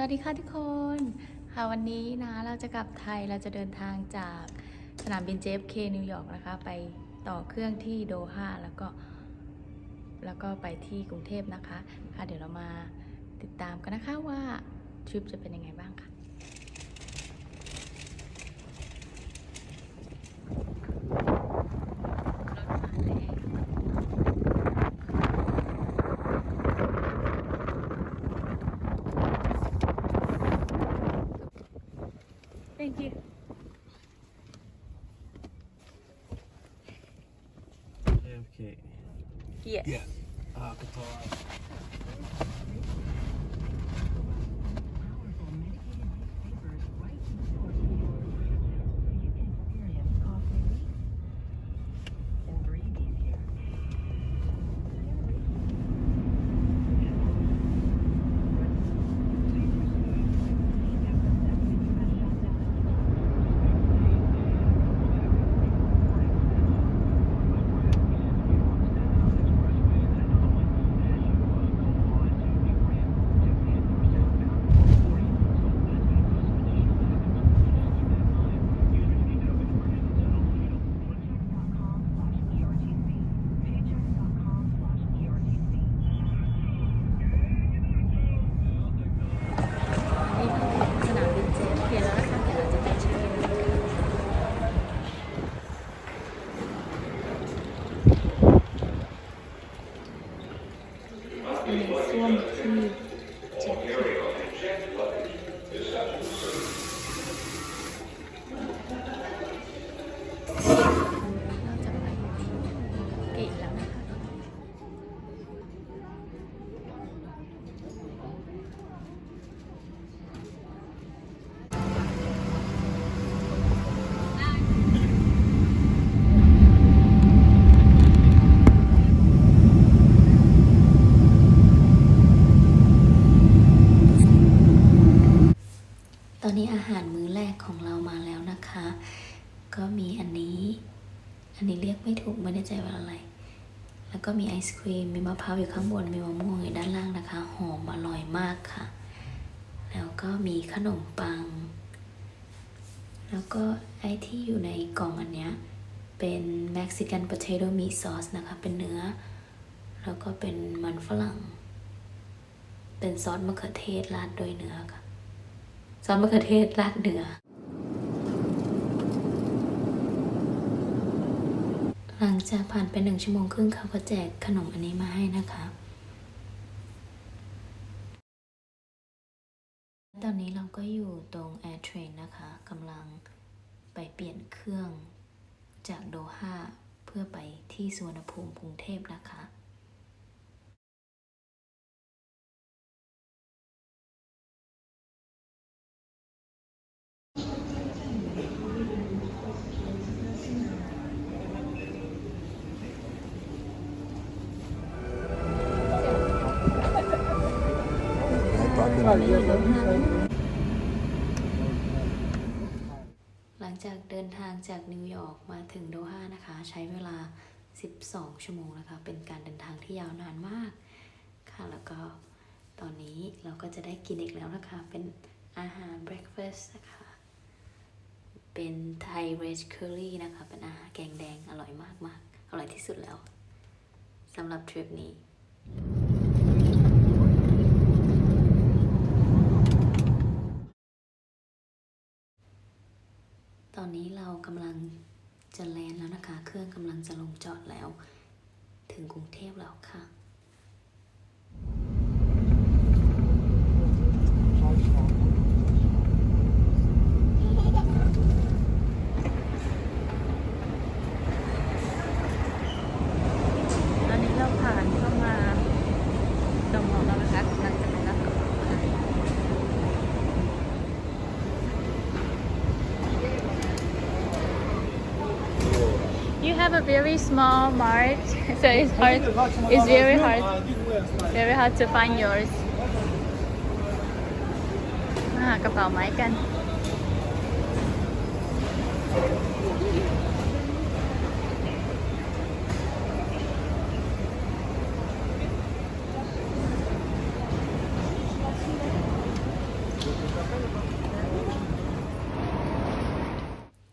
สวัสดีค่ะทุกคน ค่ะวันนี้นะเราจะกลับไทยเราจะเดินทางจากสนามบิน JFK นิวยอร์กนะคะไปต่อเครื่องที่โดฮาแล้วก็แล้วก็ไปที่กรุงเทพนะคะ ค่ะเดี๋ยวเรามาติดตามกันนะคะว่าทริปจะเป็นยังไงบ้างค่ะ Thank you. JFK. Yes. Yeah. Uh, นี้อาหารมื้อแรกของเรามาแล้วนะคะ ก็มีอันนี้ อันนี้เรียกไม่ถูกไม่แน่ใจว่าอะไร แล้วก็มีไอศครีม มีมะพร้าวอยู่ข้างบน มีมะม่วงอยู่ด้านล่างนะคะ หอมอร่อยมากค่ะ แล้วก็มีขนมปัง แล้วก็ไอที่อยู่ในกล่องอันเนี้ย เป็น Mexican potato meat sauce นะคะ เป็นเนื้อ แล้วก็เป็นมันฝรั่ง เป็นซอสมะเขือเทศราดด้วยเนื้อค่ะ ซอสมะเขือเทศราดเนื้อหลังจากผ่านไปหนึ่งชั่วโมงครึ่งเขาก็แจกขนมอันนี้มาให้นะคะ ตอนนี้เราก็อยู่ตรง Air Train นะคะกำลังไปเปลี่ยนเครื่องจากโดฮาเพื่อไปที่สุวรรณภูมิกรุงเทพนะคะ หลังจากเดินทางจากนิวยอร์กมาถึงโดฮานะคะ ใช้เวลา 12 ชั่วโมงนะคะ เป็นการเดินทางที่ยาวนานมาก ค่ะแล้วก็ตอนนี้เราก็จะได้กินอีกแล้วนะคะ เป็นอาหารเบรคเฟสต์นะคะ เป็นไทยเรสเคอรี่นะคะ เป็นอาหารแกงแดงอร่อยมากมากๆอร่อยที่สุดแล้วสำหรับทริปนี้ ตอนนี้เรากำลังจะแลนแล้วนะคะ เครื่องกำลังจะลงจอดแล้ว ถึงกรุงเทพแล้วค่ะ have a very small mart, so it's hard. It's very hard, very hard to find yours. Ah, มาหากระเป๋าไม้กัน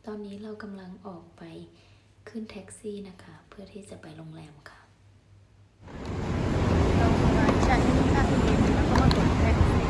ตอนนี้เรากำลังออกไป ขึ้นแท็กซี่นะคะ เพื่อที่จะไปโรงแรมค่ะ เรามาจากที่นี่ค่ะที่นี่แล้วก็มากดแท็กซี่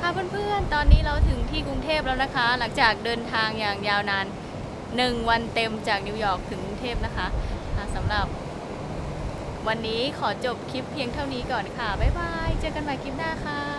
ค่ะเพื่อนๆ ตอนนี้เราถึงที่กรุงเท พแล้วนะคะ หลังจากเดินทางอย่างยาวนานหนึ่งวันเต็มจากนิวยอร์กถึงกรุงเทพนะคะค่ะสำหรับ วันนี้ขอจบคลิปเพียงเท่านี้ก่อนค่ะ บ๊ายบาย เจอกันใหม่คลิปหน้าค่ะ